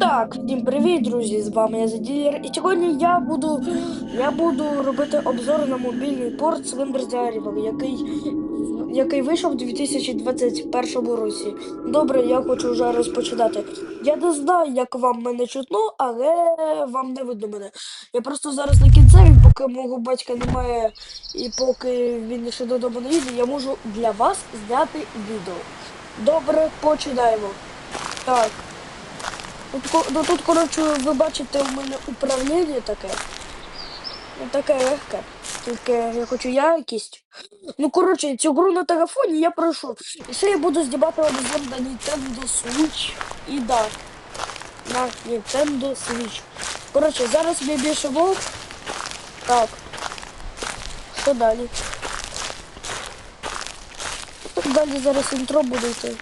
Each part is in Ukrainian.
Так, всім привіт, друзі! З вами я Заділер. І сьогодні я буду я буду робити обзор на мобільний порт Swimber the який, який вийшов у 2021 році. Добре, я хочу вже розпочинати. Я не знаю, як вам мене чутно, але вам не видно мене. Я просто зараз на кінцеві, поки мого батька немає і поки він ще додому не їде, я можу для вас зняти відео. Добре, починаємо. Так. Ко- ну, тут, коротше, ви бачите, у мене управління таке. Ну, таке легке. Тільки я хочу якість. Ну, коротше, цю гру на телефоні я пройшов. І ще я буду знімати обзор на Nintendo Switch. І да. На Nintendo Switch. Коротше, зараз ми біжимо. Так. Що далі? Далі зараз інтро буде йти.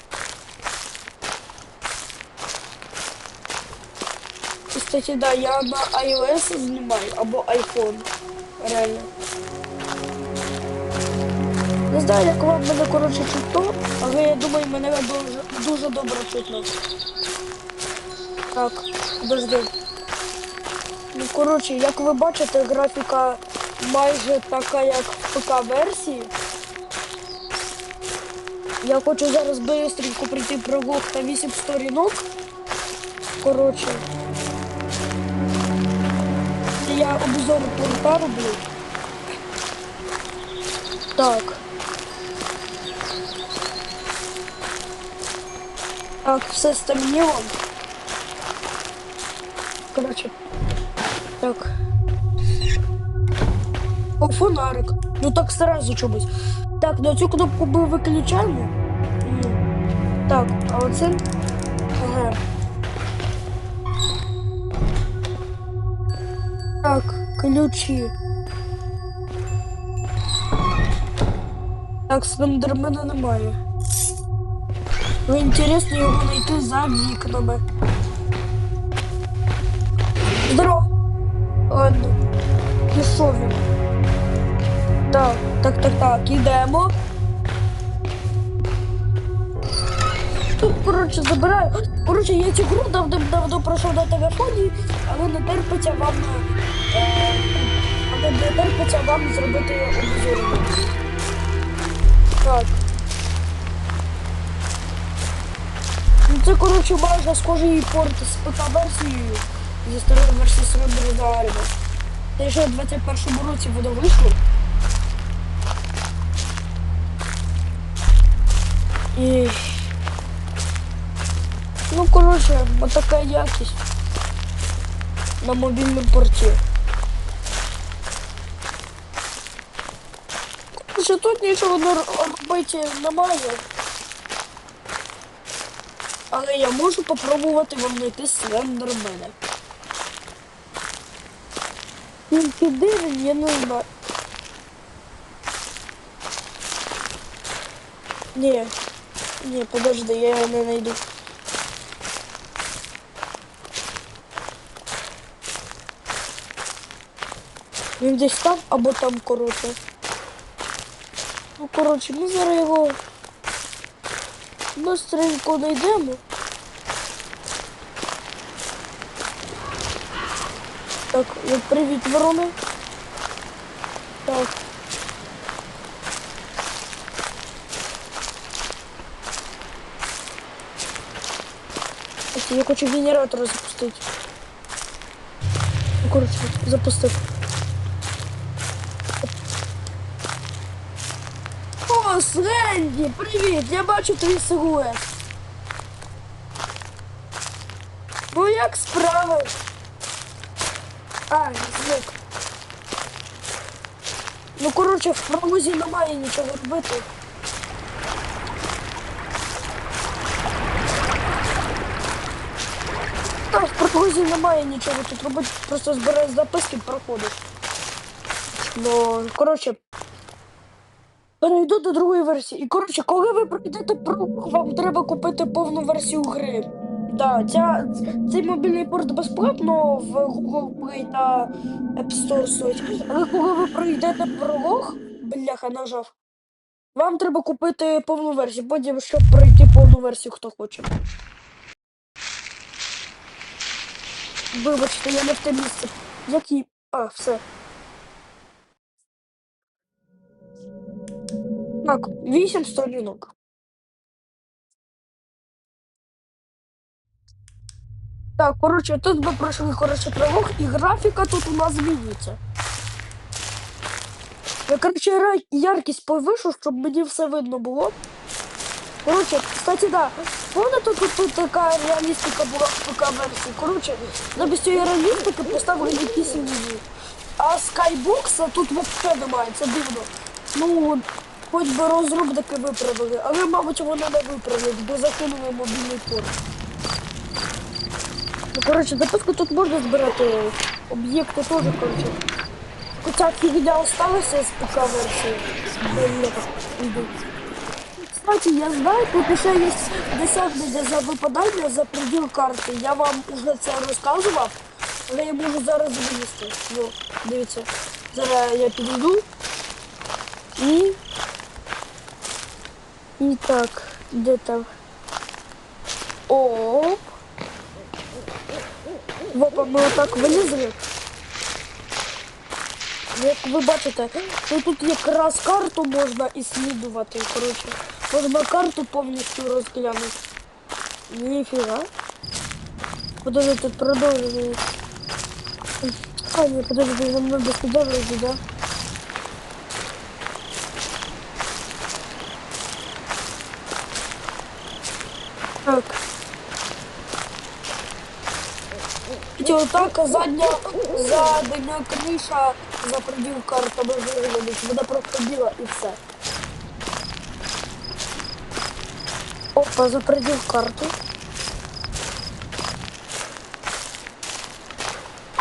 Кстати, да, я на iOS знімаю або iPhone. Реально. Не знаю, як вам мене коротше чутно, але я думаю, мене дуже, дуже добре чутно. Так, подожди. Ну, коротше, як ви бачите, графіка майже така, як в ПК-версії. Я хочу зараз бистренько прийти пролог на 8 сторінок. Коротше. Я обзор порта роблю. Так. Так, все стемніло. Коротше. Так. О, фонарик. Ну так сразу чомусь. Так, ну цю кнопку ми виключаємо. Так, а оце. Ага. Ключі. Так, слендермена немає. Ну, інтересно його знайти за вікнами. Здорово. Ладно. Пішов він. Так, так, так, так, ідемо. Тут, коротше, забираю. Коротше, я цю гру давно пройшов на телефоні, але не терпиться вам. Терпиться вам зробити обзор. Так. Ну це, коротше, майже схожий порт з ПК-версією зі старої версії the Arrival. Те, що в 21 році воно вийшло. І... Ну, коротше, така якість на мобільному порті. Коротше, тут нічого робити немає. Але я можу попробувати вам знайти слендермена. Тільки де він, я не знаю. Ні, ні, подожди, я його не знайду. Він десь там або там, коротше. Ну, коротше, ми зараз його быстренько знайдемо. Так, е, привіт, ворони. Так. Я хочу генератор запустити. Ну, коротше, запустив. О, Сленді, привіт! Я бачу твій силует. Ну як справи? А, звук. Ну, коротше, в промозі немає нічого робити. Так, в промозі немає нічого тут робити, просто збираєш записки, проходиш. Ну, коротше, перейду до другої версії. І коротше, коли ви пройдете про, вам треба купити повну версію гри. Да, ця, цей мобільний порт безплатно в Google Play та App Store стоїть. Але коли ви пройдете пролог, бляха, нажав, вам треба купити повну версію, потім, щоб пройти повну версію, хто хоче. Вибачте, я не в те місце. Які. А, все. Так, вісім сторінок. Так, коротше, тут ми пройшли коротше пролог, і графіка тут у нас змінюється. Я, коротше, яркість повишу, щоб мені все видно було. Коротше, кстати, да. Помните, тут, тут така реалістика була в ПК-версії. Коротше, замість цієї реалістики поставили якісь ілюзії. А скайбокса тут взагалі немає, це дивно. Ну, хоч би розробники виправили, але, мабуть, вони не виправлять, бо закинули мобільний порт. Ну, коротше, допустку тут можна збирати об'єкти теж, коротше. Хоча фігня осталася з ПК-версії. Кстати, я знаю, тут ще є досягнення за випадання за приділ карти. Я вам вже це розказував, але я можу зараз винести. Ну, дивіться, зараз я підійду. І. І так, де там? Оп. Опа, ми отак вилізли. Як ви бачите, ну тут якраз карту можна іслідувати, коротше. Можна карту повністю розглянути. Ніфіга. Подожди, тут продовжує. А, ні, подожди, за мною безподобно, да? Так. І отак задня, задня криша за приділ картами виглядить. Вона просто біла і все. Опа, за приділ карти.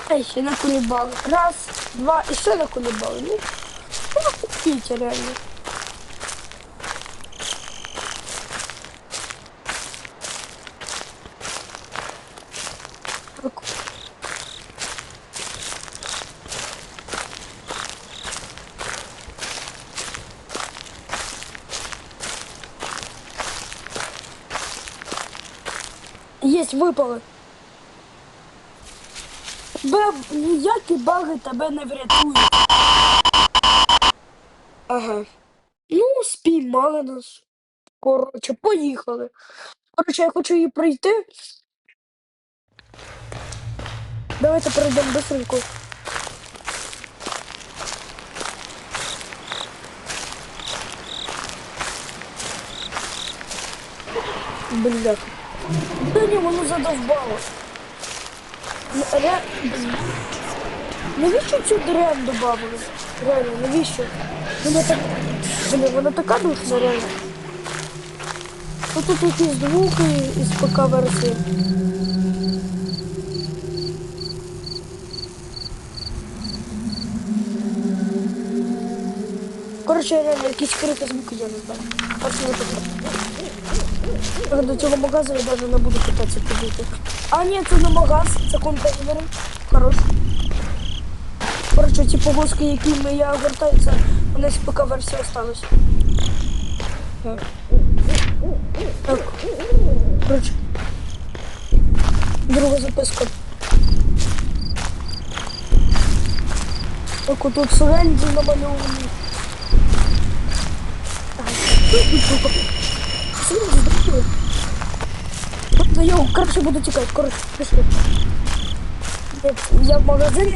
А на кулібали. Раз, два, і ще на кулібали. Ну, ну, реально. Есть випали. Тебе ніякі баги тебе не врятують. Ага. Ну, спіймали нас. Коротше, поїхали. Коротше, я хочу її пройти. Давайте пройдемо быстренько. Бляха. Ні, воно задовбало. Ну, Ре... Навіщо цю дрянь добавили? Реально, навіщо? Вона так... Блін, вона така душна, реально. Ну тут якісь звуки із ПК-версії. Коротше, реально, якісь криті звуки, я не знаю. Абсолютно. До цього магазину я навіть не буду питатися підійти. А ні, це не магаз, це контейнери. Хорош. Коротше, ці погоски, якими я огортаюся, вони з ПК версії осталось. Так. Так. Коротше. Друга записка. Так, отут соренді намальовані. Соренді, здрасте. Ну, я коротше буду тікати, коротше, пішли. Нет, я в магазин,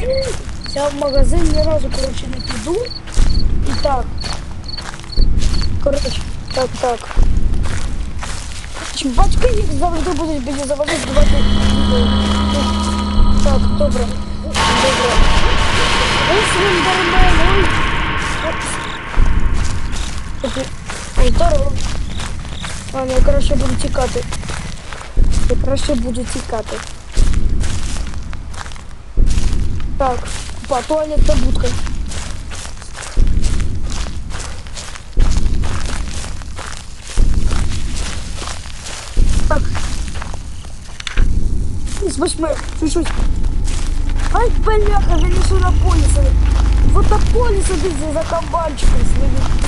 я в магазин ні разу, коротше, не піду. І так. Коротше, так, так. Чи Батьки їх завжди будуть біля заводити давати відео. Так, добре. Добре. Ось він дармен, ой. Ой, Ой, здорово. Ладно, я краще буду тікати. Я краще буду тікати. Так, по туалетная будка. Так. Из восьми, чуть-чуть. Ай, бляха, вынесу на полиса. Вот на полиса ты за кабанчиком следит.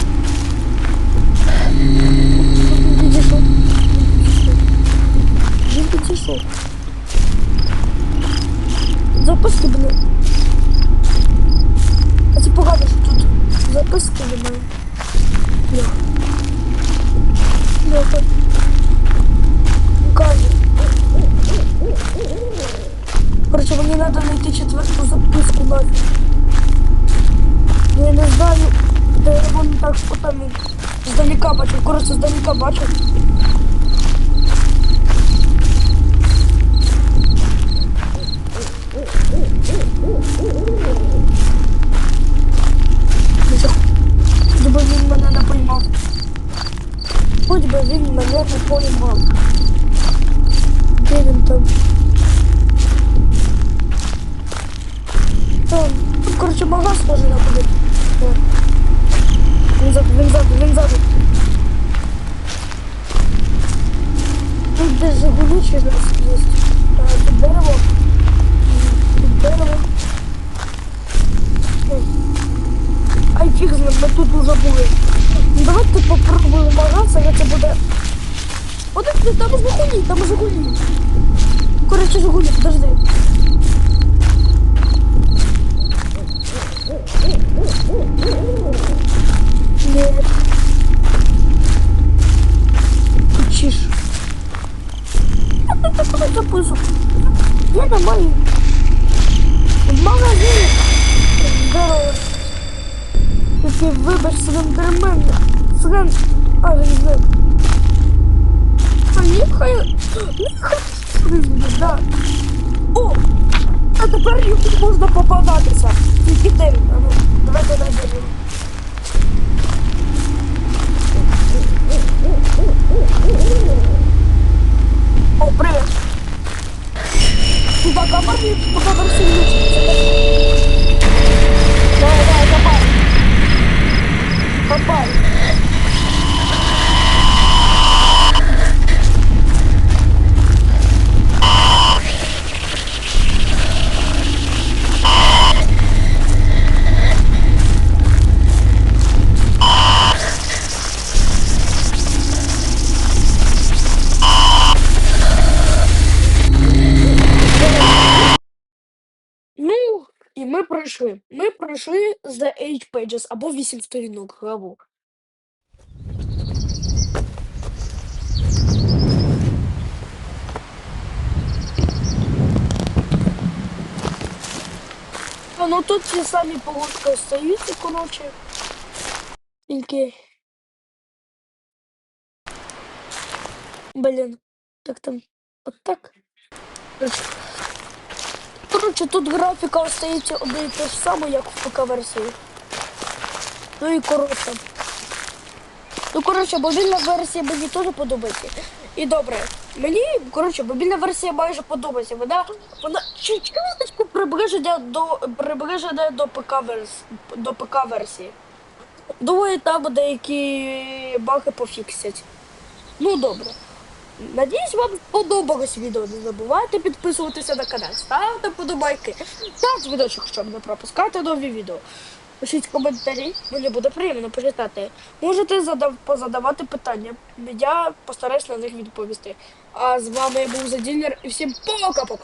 Так потім здалека бачу. Коротше, здалека бачу. Би він мене не поймав. Хоч би він мене не поймав. Де він там? Там, коротше, магаз може находити. Він ззаду, він ззаду, він ззаду. Тут де Жигулі чи нас є. Тут дерево. Тут дерево. Ай, фіг з ним, ми тут уже були. Давайте попробуємо магаз, а це буде. Подожди, там Жигулі, там Жигулі. Коротше, Жигулі, подожди. Нет. Чиш. Я такой. Я нормально. В магазині. Здорово. Який вибач слендермен. Слен... А, знає. А нехай... Нехай... Да. О! А тепер йому можна попадатися. Тільки де він? А ну, давайте знайдемо. О, привет. Пока, парни пока сильнее. І ми пройшли. Ми пройшли The Eight Pages або 8 сторінок главу. Ну тут ті самі погодки остаються, коротше. Тільки. Блін, так там. От так. Коротше. Тут графіка остається одне і те ж саме, як в ПК-версії. Ну і коротше. Ну, коротше, мобільна версія мені теж подобається. І добре, мені, коротше, мобільна версія майже подобається. Вона, вона чуть-чуть приближена до, приближена до ПК-версії. До ПК-версії. Думаю, там деякі баги пофіксять. Ну, добре. Надіюсь, вам сподобалось відео. Не забувайте підписуватися на канал, ставте подобайки та дзвіночок, щоб не пропускати нові відео. Пишіть коментарі, мені буде приємно почитати. Можете задав, позадавати питання. Я постараюсь на них відповісти. А з вами я був Заділер і всім пока-пока!